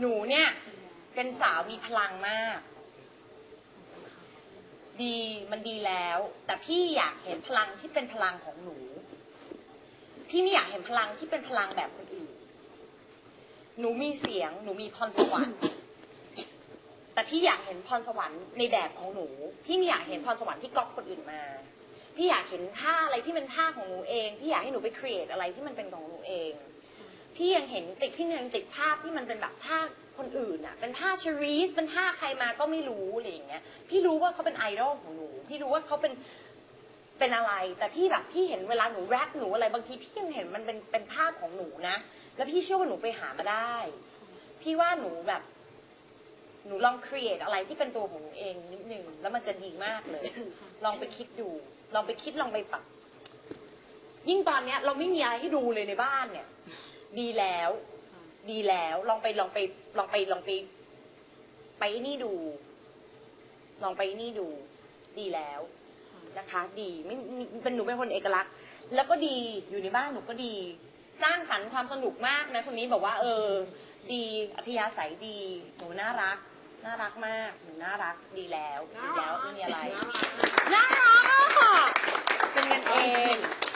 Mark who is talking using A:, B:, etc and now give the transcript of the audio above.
A: หนูเนี่ยเป็นสาวมีพลังมาก ดีมันดีแล้ว แต่พี่อยากเห็นพลังที่เป็นพลังของหนู พี่ไม่อยากเห็นพลังที่เป็นพลังแบบคนอื่น หนูมีเสียง หนูมีพรสวรรค์ แต่พี่อยากเห็นพรสวรรค์ในแบบของหนู พี่ไม่อยากเห็นพรสวรรค์ที่ก๊อปคนอื่นมา พี่อยากเห็นท่าอะไรที่เป็นท่าของหนูเอง พี่อยากให้หนูไปครีเอทอะไรที่มันเป็นของหนูเอง พี่ยังเห็นติดพี่ยังติดภาพที่มันเป็นแบบท่าคนอื่นอะเป็นท่าชรีสเป็นท่าใครมาก็ไม่รู้อะไรอย่างเงี้ยพี่รู้ว่าเขาเป็นไอดอลของหนูพี่รู้ว่าเขาเป็นเป็นอะไร แต่พี่แบบพี่เห็นเวลาหนูแรปหนูอะไรบางทีพี่ยังเห็นมันเป็นเป็นภาพของหนูนะ แล้วพี่เชื่อว่าหนูไปหามาได้ พี่ว่าหนูแบบ หนูลองครีเอทอะไรที่เป็นตัวของหนูเองนิดนึงแล้วมันจะดีมากเลย ลองไปคิดดูลองไปคิดลองไปปรับยิ่งตอนเนี้ย เราไม่มีอะไรให้ดูเลยในบ้านเนี่ย ดีแล้ว ดีแล้วลองไปลองไปลองไปลองไป ไปนี่ดู ลองไปนี่ดู ดีแล้วนะคะ ดีไม่เป็นหนูเป็นคนเอกลักษณ์ แล้วก็ดีอยู่ในบ้านหนูก็ดี สร้างสรรค์ความสนุกมากนะคนนี้บอกว่า เออ ดีอัธยาศัยดีหนูน่ารัก น่ารักมากหนูน่ารัก ดีแล้วดีแล้วไม่มีอะไร